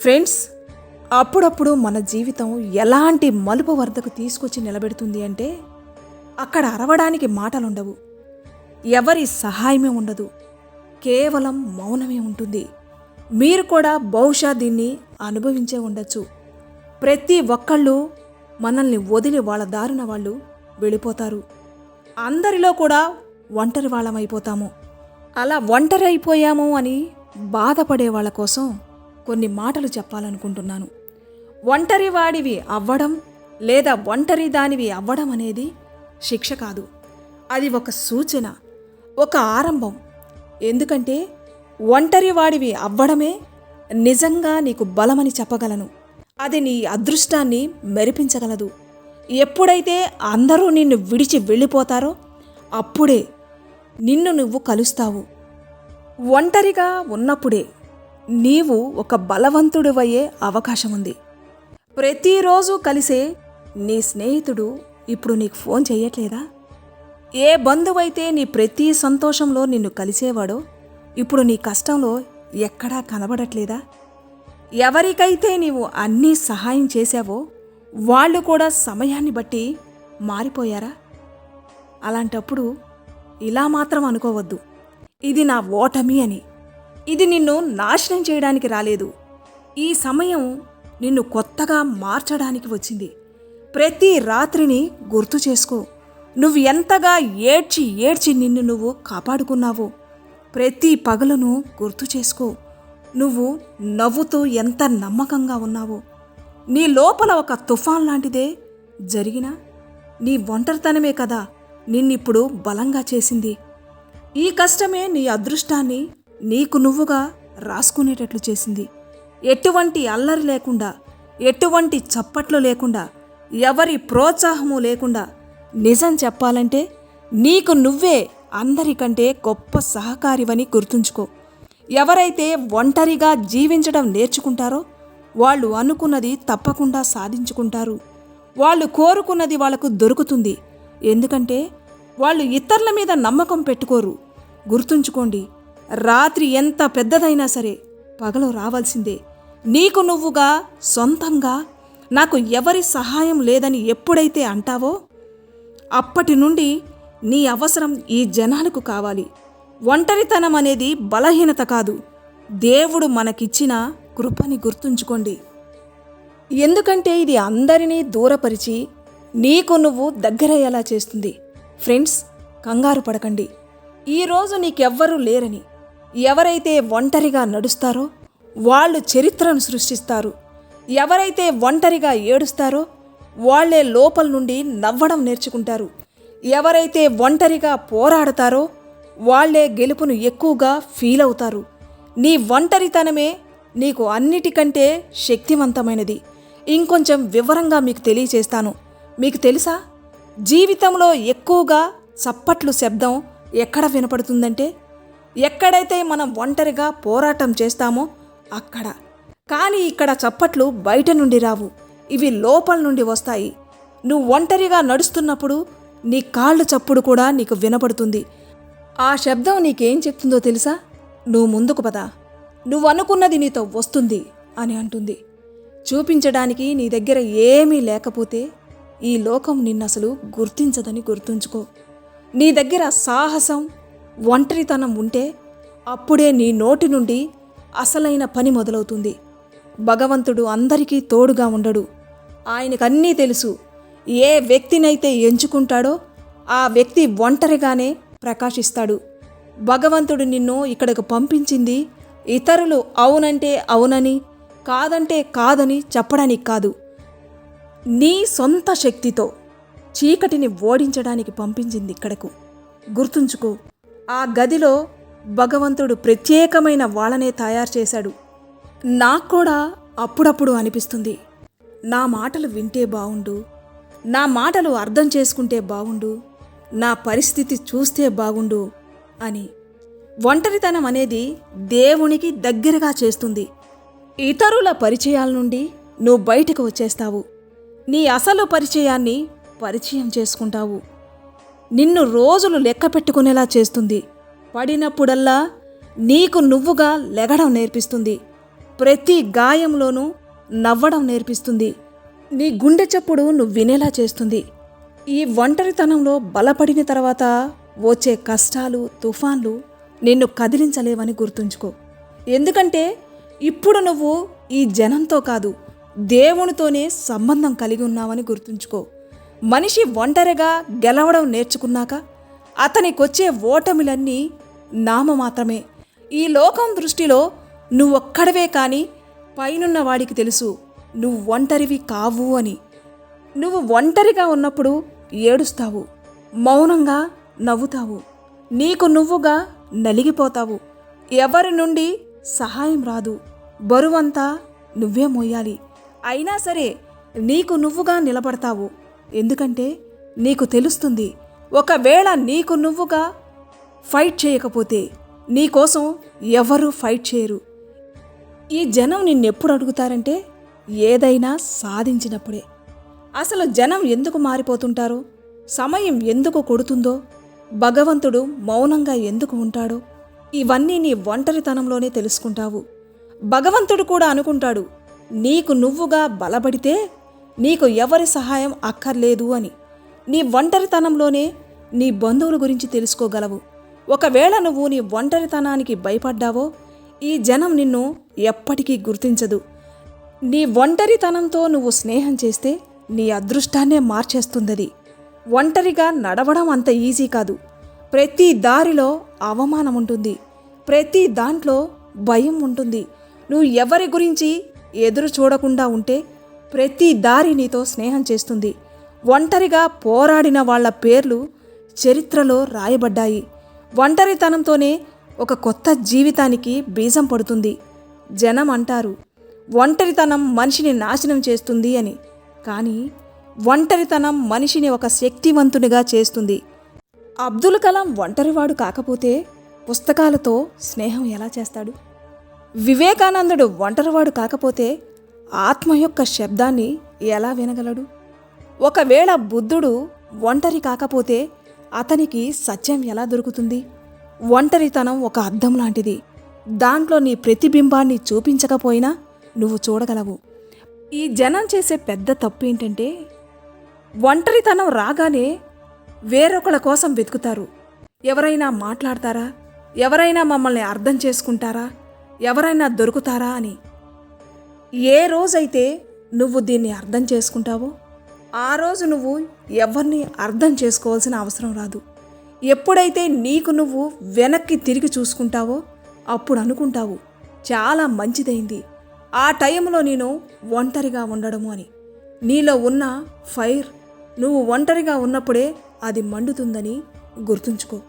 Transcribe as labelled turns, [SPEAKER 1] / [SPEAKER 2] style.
[SPEAKER 1] Friends అప్పుడప్పుడు మన జీవితం ఎలాంటి మలుపు వద్దకు తీసుకొచ్చి నిలబెడుతుంది అంటే అక్కడ అరవడానికి మాటలుండవు. ఎవరి సహాయమే ఉండదు. కేవలం మౌనమే ఉంటుంది. మీరు కూడా బహుశా దీన్ని అనుభవించే ఉండొచ్చు. ప్రతి ఒక్కళ్ళు మనల్ని వదిలి వాళ్ళ దారిన వాళ్ళు వెళ్ళిపోతారు. అందరిలో కూడా ఒంటరి వాళ్ళమైపోతాము. అలా ఒంటరి అయిపోయాము అని బాధపడే వాళ్ళ కోసం కొన్ని మాటలు చెప్పాలనుకుంటున్నాను. ఒంటరి వాడివి అవ్వడం లేదా ఒంటరి దానివి అవ్వడం అనేది శిక్ష కాదు. అది ఒక సూచన ఒక ఆరంభం. ఎందుకంటే ఒంటరి వాడివి అవ్వడమే నిజంగా నీకు బలమని చెప్పగలను. అది నీ అదృష్టాన్ని మెరిపించగలదు. ఎప్పుడైతే అందరూ నిన్ను విడిచి వెళ్ళిపోతారో అప్పుడే నిన్ను నువ్వు కలుస్తావు. ఒంటరిగా ఉన్నప్పుడే నీవు ఒక బలవంతుడివయ్యే అవకాశం ఉంది ప్రతిరోజు కలిసే నీ స్నేహితుడు ఇప్పుడు నీకు ఫోన్ చేయట్లేదా ఏ బంధువైతే నీ ప్రతి సంతోషంలో నిన్ను కలిసేవాడో ఇప్పుడు నీ కష్టంలో ఎక్కడా కనబడట్లేదా? ఎవరికైతే నీవు అన్నీ సహాయం చేశావో వాళ్ళు కూడా సమయాన్ని బట్టి మారిపోయారా? అలాంటప్పుడు ఇలా మాత్రం అనుకోవద్దు. ఇది నా ఓటమి అని. ఇది నిన్ను నాశనం చేయడానికి రాలేదు. ఈ సమయం నిన్ను కొత్తగా మార్చడానికి వచ్చింది. ప్రతి రాత్రిని గుర్తు చేసుకో. నువ్వు ఎంతగా ఏడ్చి ఏడ్చి నిన్ను నువ్వు కాపాడుకున్నావో ప్రతి పగలను గుర్తు చేసుకో. నువ్వు నవ్వుతూ ఎంత నమ్మకంగా ఉన్నావో. నీ లోపల ఒక తుఫాన్ లాంటిదే జరిగినా నీ ఒంటరితనమే కదా నిన్నిప్పుడు బలంగా చేసింది. ఈ కష్టమే నీ అదృష్టాన్ని నీకు నువ్వుగా రాసుకునేటట్లు చేసింది. ఎటువంటి అల్లరి లేకుండా ఎటువంటి చప్పట్లు లేకుండా ఎవరి ప్రోత్సాహము లేకుండా నిజం చెప్పాలంటే నీకు నువ్వే అందరికంటే గొప్ప సహకారివని గుర్తుంచుకో. ఎవరైతే ఒంటరిగా జీవించడం నేర్చుకుంటారో వాళ్ళు అనుకున్నది తప్పకుండా సాధించుకుంటారు. వాళ్ళు కోరుకున్నది వాళ్ళకు దొరుకుతుంది. ఎందుకంటే వాళ్ళు ఇతరుల మీద నమ్మకం పెట్టుకోరు. గుర్తుంచుకోండి రాత్రి ఎంత పెద్దదైనా సరే పగలు రావాల్సిందే. నీకు నువ్వుగా సొంతంగా నాకు ఎవరి సహాయం లేదని ఎప్పుడైతే అంటావో అప్పటి నుండి నీ అవసరం ఈ జనాలకు కావాలి. ఒంటరితనం అనేది బలహీనత కాదు. దేవుడు మనకిచ్చిన కృపని గుర్తుంచుకోండి. ఎందుకంటే ఇది అందరినీ దూరపరిచి నీకు నువ్వు దగ్గరయ్యేలా చేస్తుంది. ఫ్రెండ్స్ కంగారు పడకండి. ఈరోజు నీకెవ్వరూ లేరని ఎవరైతే ఒంటరిగా నడుస్తారో వాళ్ళు చరిత్రను సృష్టిస్తారు. ఎవరైతే ఒంటరిగా ఏడుస్తారో వాళ్ళే లోపల నుండి నవ్వడం నేర్చుకుంటారు. ఎవరైతే ఒంటరిగా పోరాడతారో వాళ్ళే గెలుపును ఎక్కువగా ఫీల్ అవుతారు. నీ ఒంటరితనమే నీకు అన్నిటికంటే శక్తివంతమైనది. ఇంకొంచెం వివరంగా మీకు తెలియచేస్తాను. మీకు తెలుసా? జీవితంలో ఎక్కువగా చప్పట్లు శబ్దం ఎక్కడ వినపడుతుందంటే ఎక్కడైతే మనం ఒంటరిగా పోరాటం చేస్తామో అక్కడ. కానీ ఇక్కడ చప్పట్లు బయట నుండి రావు. ఇవి లోపల నుండి వస్తాయి. నువ్వు ఒంటరిగా నడుస్తున్నప్పుడు నీ కాళ్ళు చప్పుడు కూడా నీకు వినపడుతుంది. ఆ శబ్దం నీకేం చెప్తుందో తెలుసా? నువ్వు ముందుకు పదా. నువ్వు అనుకున్నది నీతో వస్తుంది అని అంటుంది. చూపించడానికి నీ దగ్గర ఏమీ లేకపోతే ఈ లోకం నిన్నసలు గుర్తించదని గుర్తుంచుకో. నీ దగ్గర సాహసం ఒంటరితనం ఉంటే అప్పుడే నీ నోటి నుండి అసలైన పని మొదలవుతుంది. భగవంతుడు అందరికీ తోడుగా ఉండడు. ఆయనకన్నీ తెలుసు. ఏ వ్యక్తినైతే ఎంచుకుంటాడో ఆ వ్యక్తి ఒంటరిగానే ప్రకాశిస్తాడు. భగవంతుడు నిన్ను ఇక్కడికి పంపించింది ఇతరులు అవునంటే అవునని కాదంటే కాదని చెప్పడానికి కాదు. నీ సొంత శక్తితో చీకటిని ఓడించడానికి పంపించింది ఇక్కడకు. గుర్తుంచుకో ఆ గదిలో భగవంతుడు ప్రత్యేకమైన వాళ్ళనే తయారు చేశాడు. నాకు కూడా అప్పుడప్పుడు అనిపిస్తుంది. నా మాటలు వింటే బావుండు. నా మాటలు అర్థం చేసుకుంటే బావుండు. నా పరిస్థితి చూస్తే బాగుండు అని. ఒంటరితనం అనేది దేవునికి దగ్గరగా చేస్తుంది. ఇతరుల పరిచయాల నుండి నువ్వు బయటకు వచ్చేస్తావు. నీ అసలు పరిచయాన్ని పరిచయం చేసుకుంటావు. నిన్ను రోజులు లెక్క పెట్టుకునేలా చేస్తుంది. పడినప్పుడల్లా నీకు నువ్వుగా లెగడం నేర్పిస్తుంది. ప్రతి గాయంలోనూ నవ్వడం నేర్పిస్తుంది. నీ గుండె చప్పుడు నువ్వు వినేలా చేస్తుంది. ఈ ఒంటరితనంలో బలపడిన తర్వాత వచ్చే కష్టాలు తుఫాన్లు నిన్ను కదిలించలేవని గుర్తుంచుకో. ఎందుకంటే ఇప్పుడు నువ్వు ఈ జనంతో కాదు దేవునితోనే సంబంధం కలిగి ఉన్నావని గుర్తుంచుకో. మనిషి ఒంటరిగా గెలవడం నేర్చుకున్నాక అతనికొచ్చే ఓటమిలన్నీ నామ మాత్రమే ఈ లోకం దృష్టిలో నువ్వొక్కడవే కాని పైనున్న వాడికి తెలుసు నువ్వు ఒంటరివి కావు అని. నువ్వు ఒంటరిగా ఉన్నప్పుడు ఏడుస్తావు మౌనంగా నవ్వుతావు నీకు నువ్వుగా నలిగిపోతావు. ఎవరి నుండి సహాయం రాదు బరువంతా నువ్వే మోయాలి. అయినా సరే నీకు నువ్వుగా నిలబడతావు ఎందుకంటే నీకు తెలుస్తుంది ఒకవేళ నీకు నువ్వుగా ఫైట్ చేయకపోతే నీకోసం ఎవరూ ఫైట్ చేయరు. ఈ జనం నిన్నెప్పుడు అడుగుతారంటే ఏదైనా సాధించినప్పుడే. అసలు జనం ఎందుకు మారిపోతుంటారో? సమయం ఎందుకు కొడుతుందో? భగవంతుడు మౌనంగా ఎందుకు ఉంటాడో? ఇవన్నీ నీ ఒంటరితనంలోనే తెలుసుకుంటావు. భగవంతుడు కూడా అనుకుంటాడు నీకు నువ్వుగా బలపడితే నీకు ఎవరి సహాయం అక్కర్లేదు అని. నీ ఒంటరితనంలోనే నీ బంధువుల గురించి తెలుసుకోగలవు. ఒకవేళ నువ్వు నీ ఒంటరితనానికి భయపడ్డావో ఈ జనం నిన్ను ఎప్పటికీ గుర్తించదు. నీ ఒంటరితనంతో నువ్వు స్నేహం చేస్తే నీ అదృష్టాన్నే మార్చేస్తుందది. ఒంటరిగా నడవడం అంత ఈజీ కాదు. ప్రతి దారిలో అవమానం ఉంటుంది. ప్రతి దాంట్లో భయం ఉంటుంది. నువ్వు ఎవరి గురించి ఎదురు చూడకుండా ఉంటే ప్రతి దారి నీతో స్నేహం చేస్తుంది. ఒంటరిగా పోరాడిన వాళ్ళ పేర్లు చరిత్రలో రాయబడ్డాయి. ఒంటరితనంతోనే ఒక కొత్త జీవితానికి బీజం పడుతుంది. జనం అంటారు ఒంటరితనం మనిషిని నాశనం చేస్తుంది అని. కానీ ఒంటరితనం మనిషిని ఒక శక్తివంతునిగా చేస్తుంది. అబ్దుల్ కలాం ఒంటరివాడు కాకపోతే పుస్తకాలతో స్నేహం ఎలా చేస్తాడు? వివేకానందుడు ఒంటరివాడు కాకపోతే ఆత్మ యొక్క శబ్దాన్ని ఎలా వినగలడు? ఒకవేళ బుద్ధుడు ఒంటరి కాకపోతే అతనికి సత్యం ఎలా దొరుకుతుంది? ఒంటరితనం ఒక అద్దం లాంటిది. దాంట్లో నీ ప్రతిబింబాన్ని చూపించకపోయినా నువ్వు చూడగలవు. ఈ జనం చేసే పెద్ద తప్పు ఏంటంటే ఒంటరితనం రాగానే వేరొకళ్ళ కోసం వెతుకుతారు. ఎవరైనా మాట్లాడతారా? ఎవరైనా మమ్మల్ని అర్థం చేసుకుంటారా? ఎవరైనా దొరుకుతారా అని. ఏ రోజైతే నువ్వు దీన్ని అర్థం చేసుకుంటావో ఆ రోజు నువ్వు ఎవరిని అర్థం చేసుకోవాల్సిన అవసరం రాదు. ఎప్పుడైతే నీకు నువ్వు వెనక్కి తిరిగి చూసుకుంటావో అప్పుడు అనుకుంటావు చాలా మంచిదైంది. ఆ టైంలో నేను ఒంటరిగా ఉండడము అని. నీలో ఉన్న ఫైర్ నువ్వు ఒంటరిగా ఉన్నప్పుడే అది మండుతుందని గుర్తుంచుకో.